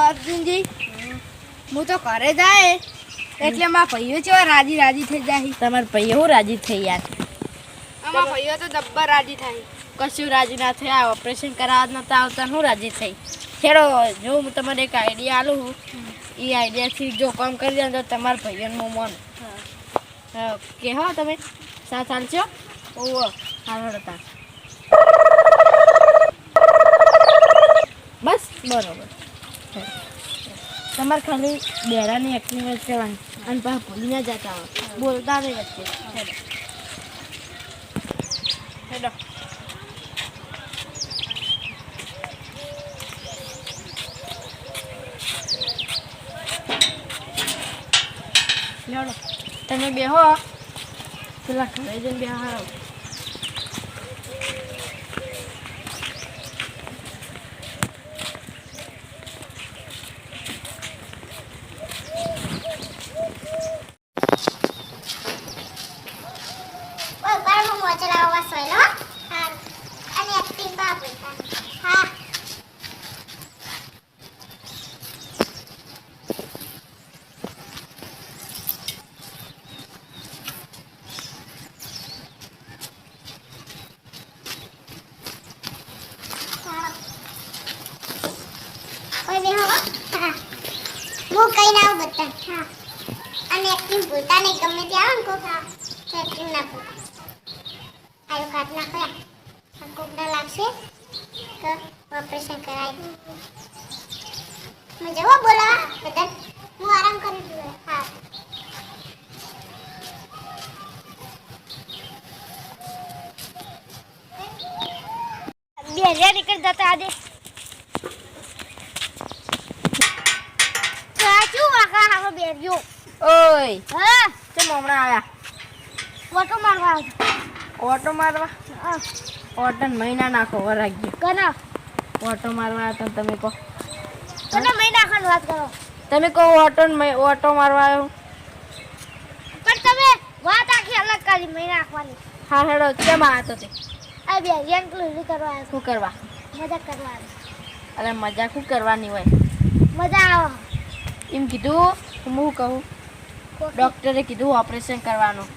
અર્જુનજી હું તો ઘરે જાય એટલે મારા ભાઈઓ છે રાજી રાજી થઈ જાય. તમારા ભાઈ હું રાજી થઈ યાર? અમારા ભાઈઓ તો જબ્બર રાજી થાય. કશું રાજી ના થયા ઓપરેશન કરાવવા નતા આવતા હું રાજી થઈ. ખેડો જો હું તમને એક આઈડિયા આલું એ આઈડિયાથી જો કામ કરી દે તો તમારા ભાઈઓનું મન. કે હો તમે? સાથ હાલશો ઓવો હાલો હતા. બસ, બરોબર. તમારે ખાલી બેરાની એક્ટિંગ જ કરવાની. અને પાછા ભૂલી ના જતા બોલતા નહીં વચ્ચે. તમે બેહો. પેલા ઘરે જઈને બેહારો ઓય બારમાં મોજા લાવવા સોયલો હા અને એક્ટિંગ બાબુ હા ઓય બે હો હા કઈ ના આવું અને એક્ટિંગ ભૂલતા નહીં, ગમે ત્યાં આવો ને કોક તો ના ભૂલતા આયુ કાઢ નાખ્યા આ કોકડા લાગશે તો ઓપરેશન કરાવી હું જવા બોલાવા બધા. હું આરામ કરી દઉં હા. બે હજાર નીકળી જતા આજે આખા આખો ઓય. હા? ચમ હમણાં આવ્યા ઓટો મારવા આવજો ઓટો મારવા? હા. મહિના નાખો વરાગ્યો કના? ઓટો મારવા આવ્યા તમે કહો. કના મહિના ખાન વાત કરો? તમે કહો ઓટો ઓટો મારવા આવ્યો પણ તમે વાત આખી અલગ કરી મહિના નાખવાની. હા હેડો કેમ આવ્યા તો તે? આ બે યંગ ક્લુઝી કરવા શું કરવા? મજા કરવા અરે મજા શું કરવાની હોય? મજા આવે. એમ કીધું હું કહું? ડોક્ટરે કીધું ઓપરેશન કરવાનું.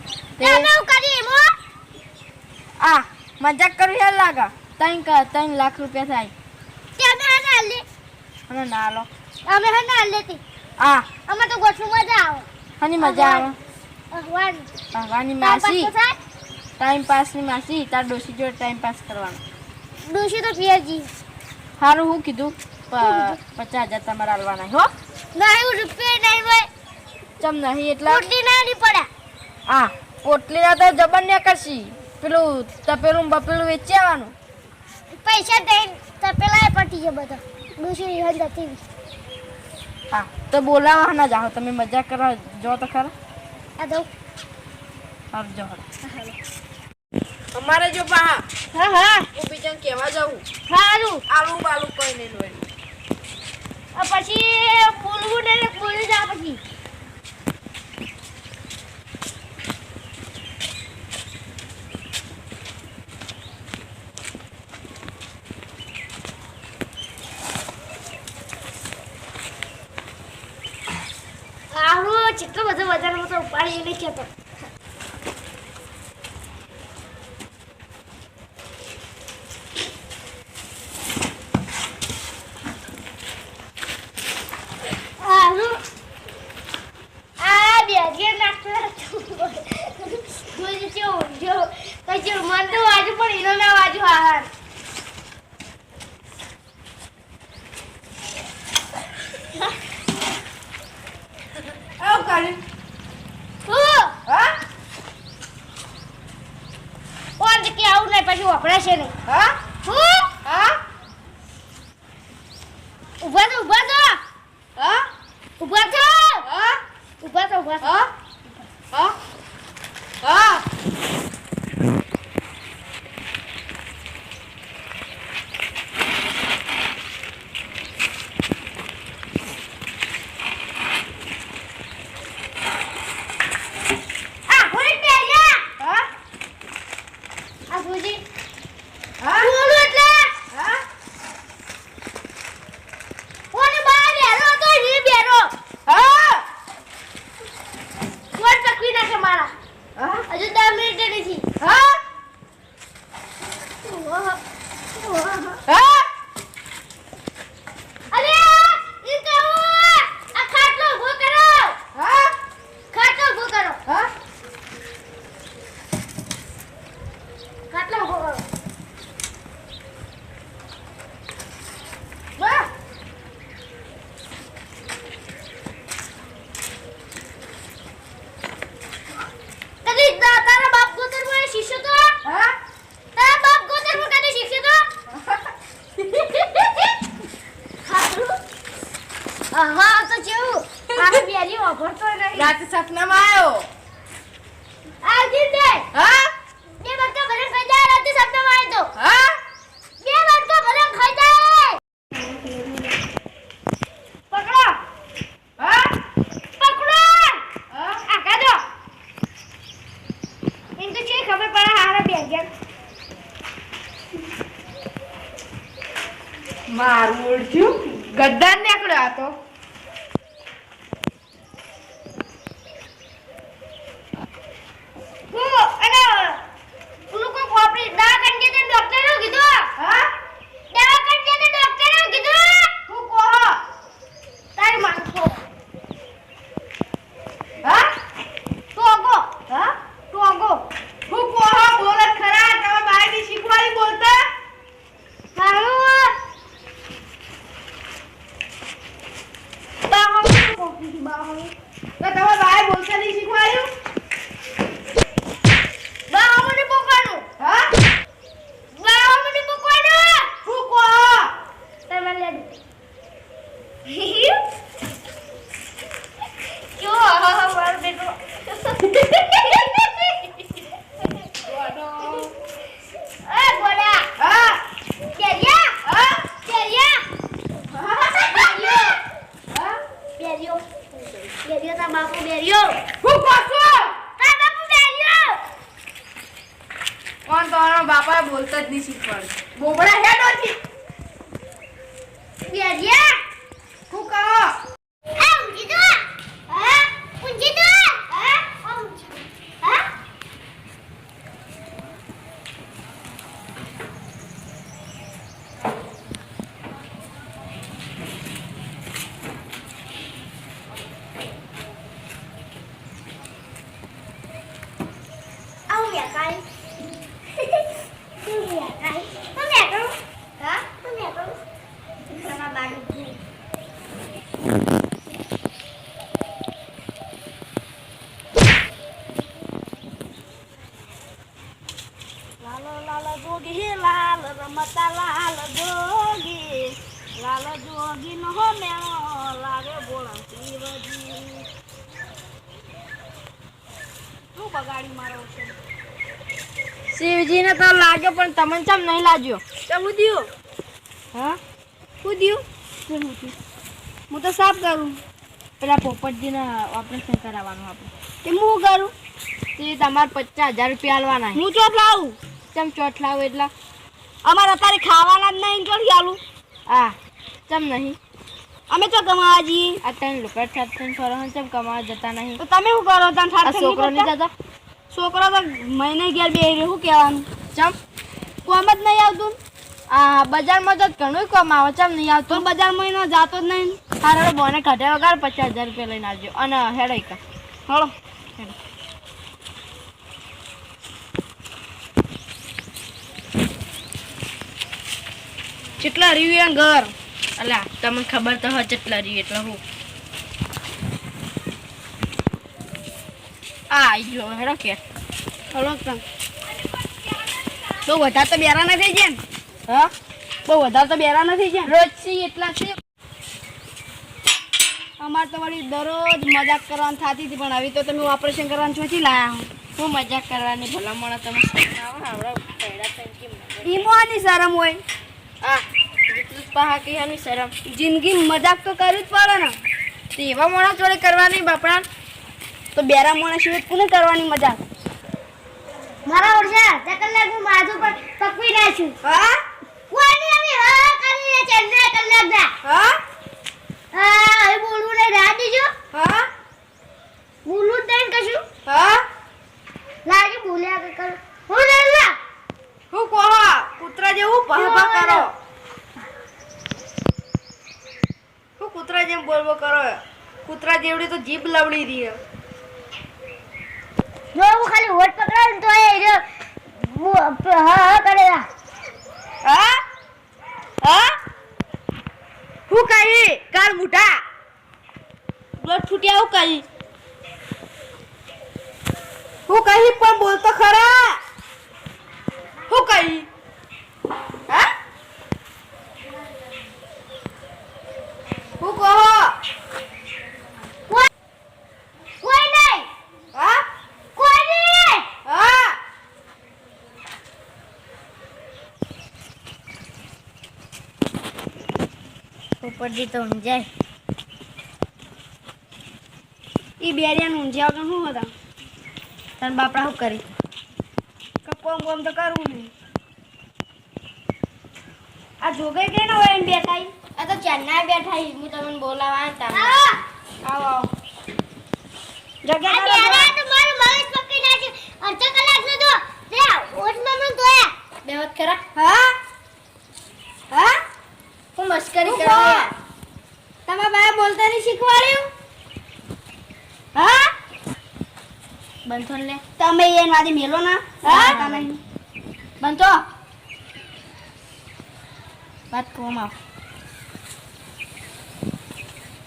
આ મજાક કરવી યાર લાગા. ત્રણ ત્રણ લાખ રૂપિયા થાય. તમે હે ના લે અને ના લો અમે હે ના લેતી આ. અમે તો ગોઠવું મજા આવે. હની મજા આવે. માસી. ટાઈમ પાસની માસી તાર ડોસી જોડે ટાઈમ પાસ કરવાનો. ડોશી તો પિયરજી સારું હું કીધું પચાસ હજાર તમારે આલવાના હો. ના એવું રૂપિયા નહીં હોય ચમ નહીં એટલે? પોટલી ના નહીં પડે. આ પોટલીના તો જબર ને કરશી પેલું તપેલું બપેલું વેચી આવવાનું. પૈસા દઈને તપેલા એ પટી જાય બધા. ડોશી હદ હતી. હા તો બોલાવા ના જાઓ. તમે મજા કરવા જો તો ખરા. આ દઉં. સારું જો. અમારે જો પા હા હા. હું બીજાને કહેવા જાઉં. હા આલુ બાલુ કોઈ નહીં પછી બોલવું ને બોલી જા પછી. આવું જેટલો બધો વજન તો ઉપાડી નહીં કહેતો આનું આ બેગે નાખતો જોઈ જો જો પછી મન તો વાજુ પણ એનો ના વાજુ આહાર આવું કરી હું હા ઓન કે આવું નહીં પછી વપરાશે નહીં હા હું હા ઊભા તો ઊભા તો હા? ઊભા તો હા? ઊભા તો ઊભા તો હા? હા? હા કરી છે હા હા અરે ઈ તો આ ખાટલો ઊભો કરો હા ખાટલો ઊભો કરો હા ખાટલો ઊભો કરો વાહ કદી તા- તારા બાપ ગોતર મને શીખ્યો તો હા તારા બાપ ગોતર મને કદી શીખ્યો તો હા તો કેવું આ બેરી વાપરતો નહીં રાતે સપનામાં આવ્યો આ જીત દે હા બે બટકા ભરે ખાઈ જાય રાતે સપનામાં આવી તો હા બે બટકા ભરે ખાઈ જાય પકડો હા પકડો હા આ કાઢો એમ તો છે ખબર પડે હારા બે ગયા મારું ઓળખ્યું? ગદ્દાર નીકળ્યો આ તો હું અને પેલું કોઈ ખોપરી દવા કરી દે ડોક્ટરે કીધું હા દવા કરી દે ડોક્ટરે કીધું તું કહો તારી માનસો હા તું આગો હા તું આગો તું કહો બોલત ખરા તમે બાયડી શીખવાડી બોલતા હારું બાહો કોકી બાહો તો તમે બાય બોલતા નહીં શીખવાડ્યું બાહો મને પોકાનું હા બાહો મને પોકાનું તું કહો તમે લે ક્યો હા માર બેટો એ બોલા હા કેરિયા હા કેરિયા બેરિયો હા બેરિયો બેરિયો તા બાપુ બેરિયો હું કહો છો તા બાપુ બેરિયો કોણ તમારા બાપાએ બોલતા જ નહીં શીખવાડ્યું બોબડા હેડ નથી બેરિયા હું કહો આ ઊંઘી તો હા ઊંઘી તો હા હા Ông mẹ coi Ông mẹ coi Ông mẹ con Hả? Ông mẹ con Sao mà bà được gì? લાલ જોગી લાલ રમતા લાલ જોગી. લાલ જોગી નો મેળો લાગે બોળા શિવજી. શું બગાડી મારો છે? શિવજીને તો લાગ્યો પણ તમને ચમ નહીં લાગ્યો? ચમ ઉદ્યું હા? ઉદ્યું હું તો સાફ કરું. પેલા પોપટજીને ઓપરેશન કરાવવાનું આપણે. કે હું કરું? તે તમારે પચાસ હજાર રૂપિયા આલવાના હું ચોપ લાવું? ચમ હોય એટલા. અમારે અત્યારે ખાવાના જ નહીં ચોટ ચાલુ હા. ચમ નહીં. અમે તો કમાવા જઈએ. આ ત્રણ લોકો ત્રણ ફરો ચમ કમાવા જતા નહીં. તો તમે શું કરો? તમે આ છોકરો નહીં જતા. છોકરો તો મહિને ઘેર બે શું કહેવાનું? ચમ. કોમ જ નહીં આવતું? આ બજારમાં તો ઘણું આવે ચમ નહીં આવતું? બજારમાં એનો જાતો જ નહીં સારા બોને કાઢ્યા વગર પચાસ હજાર રૂપિયા લઈને આવજો. અને હેડાઈ કા હળો. કેટલા રહ્યું ઘર? અલા તમને ખબર તો હોય કેટલા રહ્યું એટલે હું. આ ગયો હેડો કે. બહુ વધારે તો બેરા નથી જેમ. હા? બહુ વધારે તો બેરા નથી જેમ. રોજ સી એટલા છે. અમારે તો વળી દરરોજ મજાક કરવાની થતી હતી પણ હવે તો તમે ઓપરેશન કરવાનું છોથી લાયા હો. મજાક કરવાની? ભલામણ તમે આવો ઈમોની શરમ હોય. શરમ. જિંદગી મજાક તો કરવી જ પડે ને. તે એવા મોણા જોડે કરવાની બાપડા. તો બેરા મોણા સિવાય કોને કરવાની મજાક? મારા ઓરજા તે કલાક હું માથું પર પકવી નાખ્યું હા? કોઈ નહીં હવે હા કરીને ચંદ્ર કલાક દા હા? હા હવે બોલવું નહીં રાહ દીજો. હા? બોલું નહીં કશું. હા? લાગે બોલ્યા કે કરું. હું રેલા હું કહો કૂતરા જેવું પહપા કરો. હું કૂતરા જેમ બોલવો કરો કૂતરા જેવડી તો જીભ લવડી રહી હે. જો હું ખાલી હોટ પકડાવું તો એ જો હા હા કરે. હા? હા? હું કહી? કાલ મુઠા બ્લડ છૂટ્યા હું કહી. હું કહી પણ બોલતો ખરા. હું કહી હા? હું કહો? ઉપરથી તો ઊંઝાય. એ બેરિયા ઊંઝ્યા વગર શું હતા? તને બાપડા શું કરી? કોમ કોમ તો કરવું નહીં. આ જોગે કે ન હોય એમ બેઠાઈ? આ તો ચેન્નાઈ બેઠાઈ હું તમને બોલાવા તમે આવો આવો. જગ્યા તો મારું મગજ પકડી નાખ્યું. અડધો કલાક નો તો લે ઓટમાં મને ધોયા બેવત ખરા? હા. હા? હું મસ્કરી કરવા? તમારા બાએ બોલતા નહીં શીખવાડ્યું? હા? બંધો લે. તમે એને વાદી મેલો ના? હા? તમે. બંધો. વાત કોમ આવ.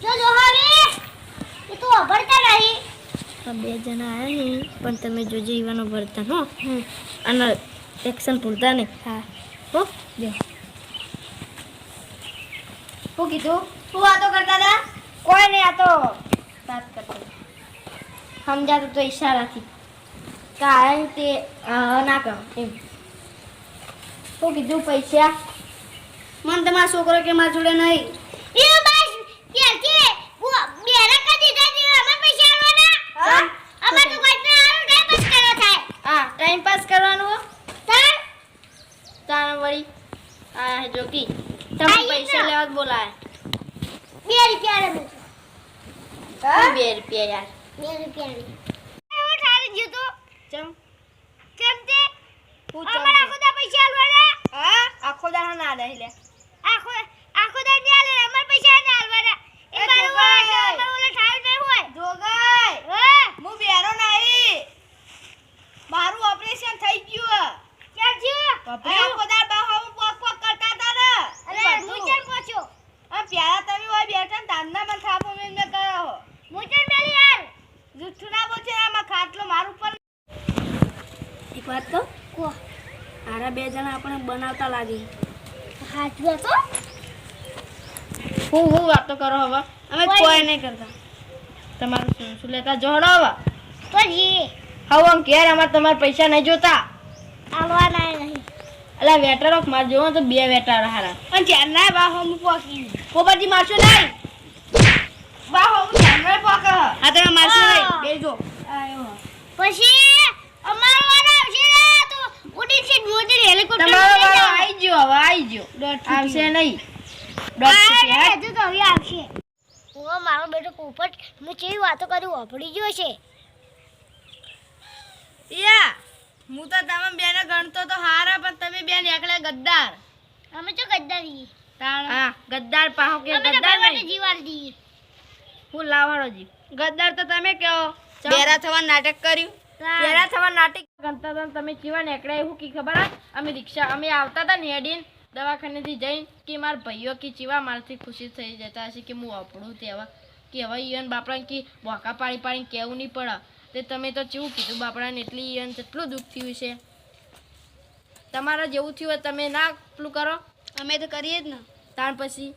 જો જોહારી એ તો અભરતા નહીં તો બે જણા આવ્યા ને પણ તમે જોજો ઈવાનો ભરતા હો અને એક્શન ભૂલતા નહીં. હા. હો જો. શું કીધું? શું વાતો કરતા હતા? કોઈ નહીં આ તો વાત કરતો સમજાતું તો ઈશારાથી. કારણ તે ના કરો, એમ. શું કીધું, પૈસા? મને તમારો છોકરો કે મારા જોડે નહીં એ બસ ત્યારથી ઓ બેરા કદી દીધા છે અમાર પૈસા આલવાના હા? અમાર તો કોઈ ના આલો ટાઈમ પાસ કરો થાય હા ટાઈમ પાસ કરવાનું હો તાર તારા વળી આ જોકી તમે આઈએ પૈસા ના. લેવા જ બોલાય બે રૂપિયા રે બે રૂપિયા યાર બે રૂપિયા રે હું ઠારી ગયો તો ચમ કેમ તે હું અમાર આખો દા પૈસા આલવાના હા આખો દાડા ના દે લે આખો આખો દા ને આલે અમાર પૈસા ના આલવાના એ એ મારું જોગાઈ. વાળ અમાર ઓલે ઠારી નહીં હોય જોગાઈ હા હું બેરો નહીં મારું ઓપરેશન થઈ ગયું ક્યાં થયું આ આખો દાડ બાહામાં પોક પોક કરતા હતા ને અરે હું કેમ પહોંચ્યો આ પ્યારા તમે હોય બેઠા ને તારના મને થાપો મેં મેં કરો હું કેમ મેલી યાર જુઠ્ઠું ના બોલશે આમાં ખાટલો મારું પર એક વાત કહું કો આરા બે જણા આપણે બનાવતા હાચવા તો હું. હું વાતો કરો હવે? અમે કોઈ નહીં. કરતા. તમારું શું શું લેતા જોડો હવે? હવે આમ ઘેર અમારે તમારા પૈસા નહીં જોતા. આવવાના નહીં. અલા વેટર ઓફ માર જોવો તો બે વેટર હારા. પણ ના ચારના બાહોમાં પોકી પોપરજી મારશો નહીં? બાહો હું ચાંદરે પોક. હા તમે મારશો હા. નહીં બેજો પછી અમારો ને ઉડી છે મોટી હેલિકોપ્ટર તમારો વાળો આવી ગયો હવે આવી ગયો. આવશે નહીં આ દોઢ ને ફૂટિયા. હજુ તો હવે આવશે. હું મારો બેટો પોપટ હું કેવી વાતો કરી વાપરી ગયો છે. યા હું તો તમે બેને ગણતો તો હારા પણ તમે બેન એકલા ગદ્દાર. અમે તો ગદ્દારી હા ગદ્દાર પાહો કે ગદ્દાર નહીં? જીવાર દી હું લાવાળો જી ગદ્દાર તો તમે કહો. બેરા થવા નાટક કર્યું? પેલા થવા નાટક ગણતા હતા તમે ચીવા નીકળ્યા એવું કી ખબર અમે રિક્ષા અમે આવતા હતા ને હેડીન દવાખાનેથી જઈને કે મારા ભાઈઓ કે ચીવા મારાથી ખુશી થઈ જતા હશે કે હું વાપરું તેવા કે હવે ઈયન બાપડાને કે બોકા પાડી પાડીને કેવું નહીં પડે. તે તમે તો ચેવું કીધું બાપડાને એટલી ઈયન કેટલું દુઃખ થયું છે. તમારા જેવું થયું હોય તમે ના પેલું કરો. અમે તો કરીએ જ ને. તાણ પછી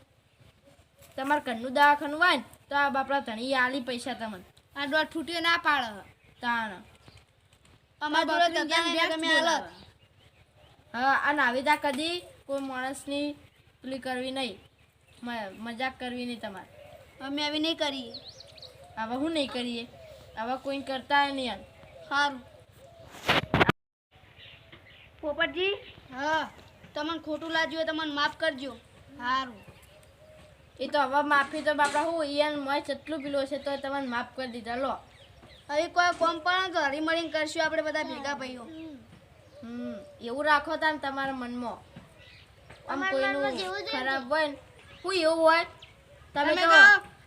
તમારા ઘરનું દવાખાનું હોય ને તો આ બાપડા ધણી આલી પૈસા તમને. આ દોઢ ફૂટ્યો ના પાડે. તાણ. અમારા તમે હા આ નાવિદા કદી. કોઈ માણસની પેલી કરવી નહીં. મજાક કરવી નહીં તમારે. અમે આવી નહીં કરીએ. હવે હું નહીં કરીએ? આવા કોઈ કરતા નહીં સારું પોપટજી? હા. તમને ખોટું લાગ્યું હોય તો માફ કરજો. સારું એ તો હવે માફી તો બાપડા હું એ મોય જેટલું પેલું છે તો તમને માફ કરી દીધા. લો. હવે કોઈ કોમ પણ હળી મળીને કરશું આપણે બધા ભેગા ભાઈઓ. એવું રાખો તા ને તમારા મનમાં. આમ કોઈનું ખરાબ હોય ને કોઈ એવું હોય તમે તમે તો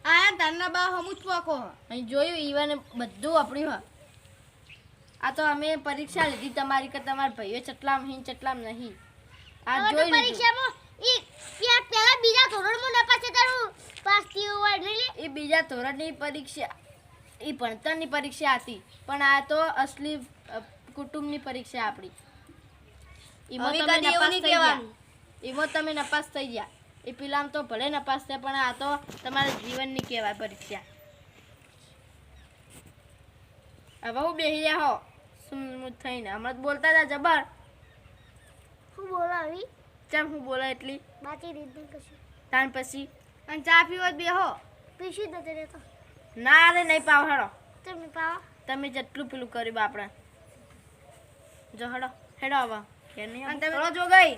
તો તારના બા હમું જ પોકો. અહીં જોયું ઈવાને બધું આપણું હોય. આ તો અમે પરીક્ષા લીધી તમારી કે તમારા ભાઈઓ ચટલામ હિન ચટલામ નહીં. આ જોઈ પરીક્ષામાં બીજા ધોરણમાં નપાસ તારું? પાસ થયું હોય એ બીજા ધોરણની પરીક્ષા એ ભણતરની પરીક્ષા હતી. પણ આ તો અસલી કુટુંબની પરીક્ષા આપણી એમાં તમે નપાસ થઈ ગયા. એમાં તમે નપાસ થઈ ગયા. એ પેલામાં તો ભલે નપાસ થયા પણ આ તો તમારા જીવનની કહેવાય પરીક્ષા. હવે હું બેસી રહ્યા હો. સ્મૂથ થઈને? હમણાં બોલતા હતા જબર. હું બોલાવી? ચમ હું બોલા એટલી? બાકી રીતનું કશું. તાન પછી. અને ચા પીવો બેહો. પીસી દે તે તો ના રે નહીં પાવ હેડો. તમે પાવ. તમે જેટલું પેલું કરી આપણે. જો હેડો હેડો આવા કે નહીં તમે જો ગઈ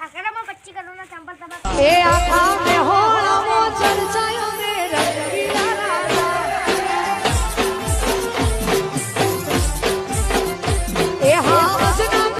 આકરા માં પચ્ચી કરોડ ના સંપર્ક હે આખા મે હો ચર્ચાયો મે રંગીલા